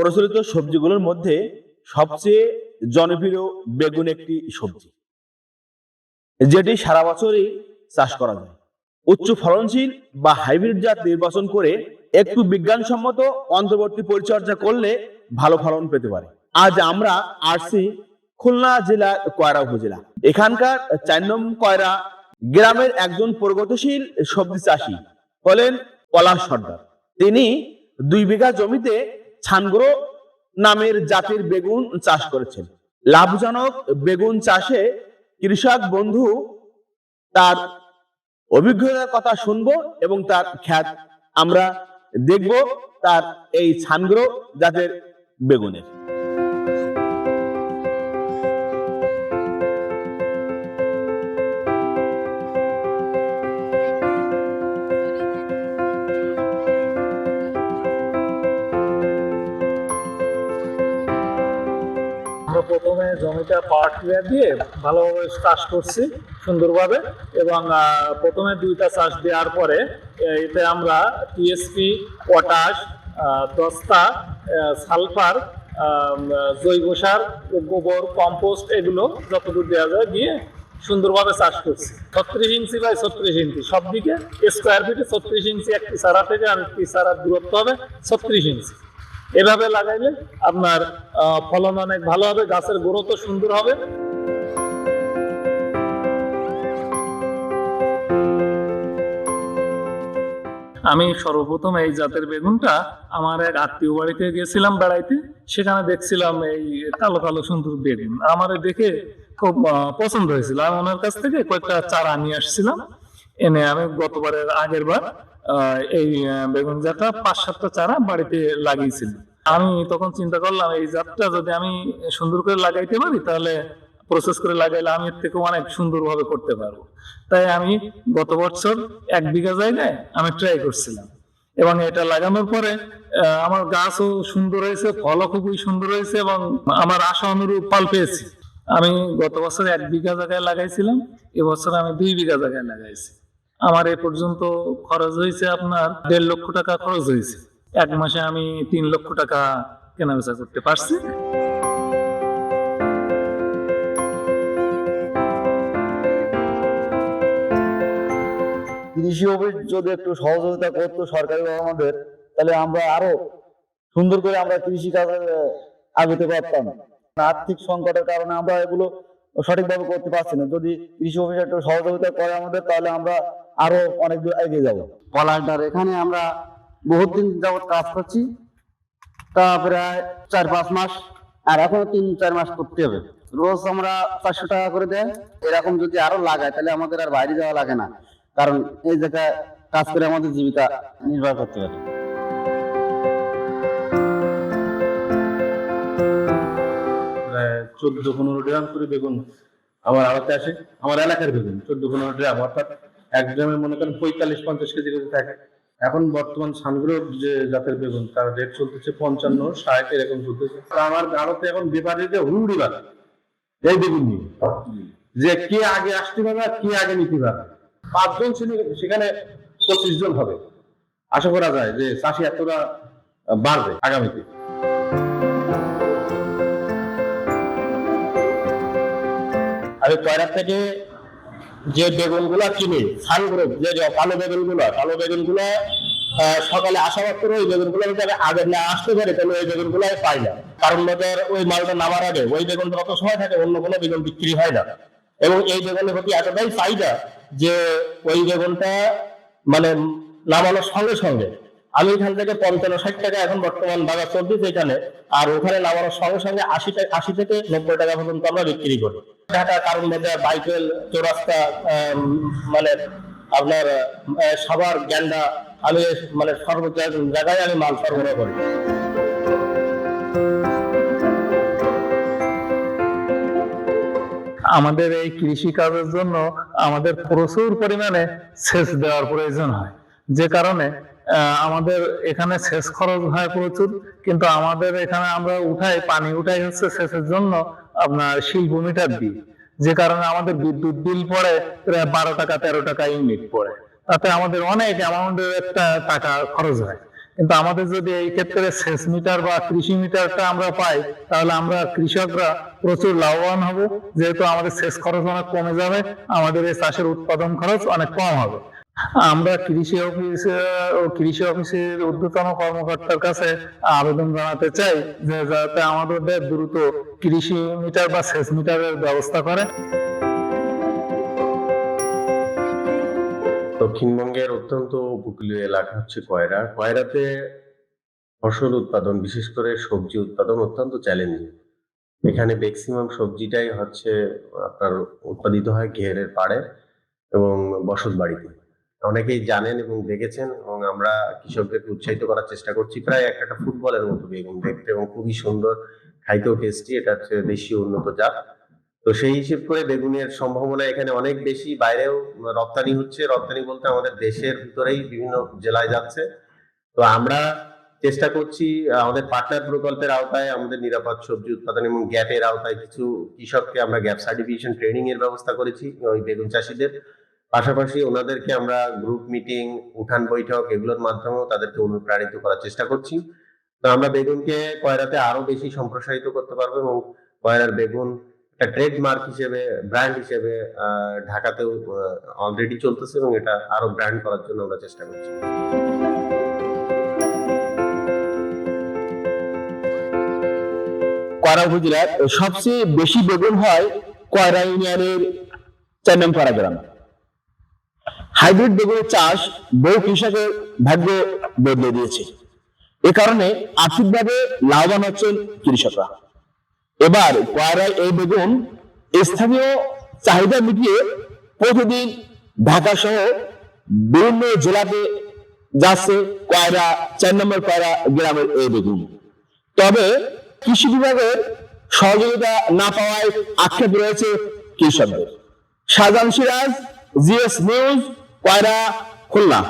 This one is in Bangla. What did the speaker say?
প্রচলিত সবজিগুলোর মধ্যে সবচেয়ে জনপ্রিয় বেগুন একটি সবজি, যেটি সারা বছরই চাষ করা যায়। উচ্চ ফলনশীল বা হাইব্রিড জাত নির্বাচন করে একটু বিজ্ঞানসম্মত অন্তর্বর্তী পরিচর্যা করলে ভালো ফলন পেতে পারে। আজ আমরা আসছি খুলনা জেলা কয়রা উপজেলা। এখানকার চার নম্বর কয়রা গ্রামের একজন প্রগতিশীল সবজি চাষী হলেন পলাশ সর্দার। তিনি দুই বিঘা জমিতে ছানগ্রো নামের জাতির বেগুন চাষ করেছেন। লাভজনক বেগুন চাষে কৃষক বন্ধু তার অভিজ্ঞতার কথা শুনব এবং তার খ্যাত আমরা দেখব তার এই ছানগ্রো জাতের বেগুনের। আমরা প্রথমে জমিটা পাওয়ার টিলার দিয়ে ভালোভাবে চাষ করছি সুন্দরভাবে এবং প্রথমে দুইটা চাষ দেওয়ার পরে এতে আমরা টিএসপি পটাশ দস্তা সালফার জৈব সার, গোবর কম্পোস্ট এগুলো যতদূর দেওয়া যায় দিয়ে সুন্দরভাবে চাষ করছি। ছত্রিশ ইঞ্চি বাই ছত্রিশ ইঞ্চি সব দিকে স্কোয়ার ফিটে ছত্রিশ ইঞ্চি, একটি সারা থেকে আর একটি সারার দূরত্ব হবে ছত্রিশ ইঞ্চি। এভাবে লাগাইলে আপনার ফলন অনেক ভালো হবে, গাছের গ্রোথ সুন্দর হবে। আমি সর্বপ্রথম এই জাতের বেগুনটা আমার এক আত্মীয় বাড়িতে গেছিলাম বেড়াইতে। সেখানে দেখছিলাম এই কালো কালো সুন্দর বেগুন। আমার দেখে খুব পছন্দ হয়েছিল। আমি ওনার কাছ থেকে কয়েকটা চারা নিয়ে আসছিলাম। এনে আমি গতবারের আগের বার এই বেগুন জাতটা পাঁচ সাতটা চারা বাড়িতে লাগিয়েছিলাম। আমি তখন চিন্তা করলাম, এই জাতটা যদি আমি সুন্দর করে লাগাইতে পারি, তাহলে প্রসেস করে লাগাইলে আমি এর থেকে অনেক সুন্দরভাবে করতে পারব। তাই আমি গত বছর এক বিঘা জায়গায় আমি ট্রাই করছিলাম। এবং এটা লাগানোর পরে আমার গাছও সুন্দর হয়েছে, ফলও খুবই সুন্দর হয়েছে এবং আমার আশা অনুরূপ পাল পেয়েছি। আমি গত বছর এক বিঘা জায়গায় লাগাইছিলাম, এবছর আমি দুই বিঘা জায়গায় লাগাইছি। আমার এ পর্যন্ত খরচ হয়েছে আপনার দেড় লক্ষ টাকা খরচ হয়েছে। এক মাসে আমি তিন লক্ষ টাকা কেনাবেচা করতে পারছি। কৃষি অফিস যদি একটু সহযোগিতা করতো সরকারি আমাদের, তাহলে আমরা আরও সুন্দর করে আমরা কৃষি কাজে আগাতে পারতাম। আর্থিক সংকটের কারণে আমরা এগুলো সঠিকভাবে করতে পারছি না। যদি কৃষি অফিস একটু সহযোগিতা করে আমাদের, তাহলে আমরা আরও অনেক দূর এগিয়ে যাব। পলাশডার এখানে আমরা বহুত দিন যাবত কাজ করছি। তা প্রায় চার পাঁচ মাস, আর এখনও তিন, চার মাস করতে হবে। রোজ আমরা চারশো টাকা করে দেয় এরকম যদি আরও লাগায়, তাহলে আমাদের আর বাইরে যাওয়া লাগে না। কারণ এই জায়গায় কাজ করে আমাদের জীবিকা নির্বাহ করতে পারি চোদ্দ পনেরো গ্রাম করে বেগুন আমার আড়তে আসে। আমার এলাকার বেগুন, চোদ্দ পনেরো গ্রাম অর্থাৎ এক গ্রামে মনে করেন পঁয়তাল্লিশ, পঞ্চাশ কেজি করে থাকে। এখন বর্তমান সানগুলোর যে জাতের বেগুন, তার রেট চলতেছে পঞ্চান্ন, ষাট, এরকম চলতেছে। আমার আড়তে এখন ব্যাপারীতে হুড়ি বাধা এই বেগুন নিয়ে। যে কে আগে আসতে পারবে কে আগে নিতে পারবে। পাঁচজন সেখানে পঁচিশ জন হবে। আশা করা যায় যে চাষি এতটা বাড়বে আগামীতে। আমি কয়রা থেকে যে বেগুনগুলো কিনি সানগুলো যে কালো বেগুনগুলো কালো বেগুনগুলো সকালে আসা মাত্র ওই বেগুনগুলো যদি আগে না আসতে পারে, তাহলে ওই বেগুনগুলো আমি পাই না। কারণ বাজার ওই মালটা নামার আগে ওই বেগুনটা অত সময় থাকে, অন্য কোনো বেগুন বিক্রি হয় না। এবং এই বেগুনের প্রতি এতটাই চাহিদা যে ওই বেগুনটা মানে নামানোর সঙ্গে সঙ্গে আমি এখান থেকে পঞ্চান্ন, ষাট টাকা এখন বর্তমান বাজার চলতেছে এখানে, আর ওখানে নামানোর সঙ্গে সঙ্গে আশি টাকা, আশি থেকে নব্বই টাকা পর্যন্ত আমরা বিক্রি করি। ঢাকা, কারণ বাজার, বাইকেল, চৌরাস্তা মানে আপনার সাভার, গ্যান্ডা, আমি মানে সর্ব জায়গায় আমি মাল সরবরাহ করি। আমাদের এই কৃষি কাজের জন্য আমাদের প্রচুর পরিমাণে সেচ দেওয়ার প্রয়োজন হয়। যে কারণে আমাদের এখানে সেচ খরচ হয় প্রচুর, কিন্তু আমাদের এখানে আমরা উঠাই, পানি উঠাই হচ্ছে সেচের জন্য আপনার শিল্প মিটার দিই যে কারণে আমাদের বিদ্যুৎ বিল পড়ে, প্রায় বারো টাকা, তেরো টাকা ইউনিট পড়ে। তাতে আমাদের অনেক অ্যামাউন্টের একটা টাকা খরচ হয়। কিন্তু আমাদের যদি এই ক্ষেত্রে সেচ মিটার বা কৃষি মিটারটা আমরা পাই, তাহলে আমরা কৃষকরা প্রচুর লাভবান হব। যেহেতু আমাদের সেচ খরচ অনেক কমে যাবে, আমাদের এই চাষের উৎপাদন খরচ অনেক কম হবে। আমরা কৃষি অফিস ও কৃষি অফিসের ঊর্ধ্বতন কর্মকর্তার কাছে আবেদন জানাতে চাই যে যাতে আমাদের দ্রুত কৃষি মিটার বা সেচ মিটারের ব্যবস্থা করে। দক্ষিণবঙ্গের অত্যন্ত উপকূলীয় এলাকা হচ্ছে কয়রা। কয়রাতে ফসল উৎপাদন, বিশেষ করে সবজি উৎপাদন অত্যন্ত চ্যালেঞ্জিং এখানে ম্যাক্সিমাম সবজিটাই হচ্ছে আপনার উৎপাদিত হয় ঘেরের পাড়ে এবং বসত বাড়িতে অনেকেই জানেন এবং দেখেছেন এবং আমরা কৃষকদেরকে উৎসাহিত করার চেষ্টা করছি। প্রায় একটা ফুটবলের মতো বেগুন দেখতে এবং খুবই সুন্দর, খাইতেও টেস্টি এটা হচ্ছে দেশীয় উন্নত জাত। তো সেই হিসেব করে বেগুনের সম্ভাবনা এখানে অনেক বেশি, বাইরেও রপ্তানি হচ্ছে। রপ্তানি বলতে আমাদের দেশের ভিতরেই বিভিন্ন জেলায় যাচ্ছে। তো আমরা চেষ্টা করছি আমাদের পার্টনার প্রকল্পের আওতায়, আমাদের নিরাপদ সবজি উৎপাদন এবং গ্যাপের আওতায় কিছু কৃষককে আমরা গ্যাপ সার্টিফিকেশন ট্রেনিং এর ব্যবস্থা করেছি, ওই বেগুন চাষিদের। পাশাপাশি ওনাদেরকে আমরা গ্রুপ মিটিং উঠান বৈঠক এগুলোর মাধ্যমেও তাদেরকে অনুপ্রাণিত করার চেষ্টা করছি। তো আমরা বেগুনকে কয়রাতে আরও বেশি সম্প্রসারিত করতে পারব এবং কয়রার বেগুন একটা ট্রেডমার্ক হিসেবে ব্র্যান্ড হিসেবে ঢাকাতেও অলরেডি চলতেছে এবং এটা আরও ব্র্যান্ড করার জন্য আমরা চেষ্টা করছি। কয়রা উপজেলার সবচেয়ে বেশি বেগুন হয় কয়রা ইউনিয়নের চার নং গ্রাম? হাইব্রিড বেগুনের চাষ বহু কৃষকের ভাগ্য বদলে দিয়েছে। এ কারণে আর্থিকভাবে লাভবান হচ্ছেন কৃষকরা। এবার কয়রায় এই বেগুন স্থানীয় চাহিদা মিটিয়ে প্রতিদিন ঢাকা সহ বিভিন্ন জেলাতে যাচ্ছে কয়রা, চার নম্বর কয়রা গ্রামের এই বেগুন। তবে কৃষি বিভাগের সহযোগিতা না পাওয়ায় আক্ষেপ রয়েছে কৃষকদের। Shahjahan Siraj, GS news Koyra Khulna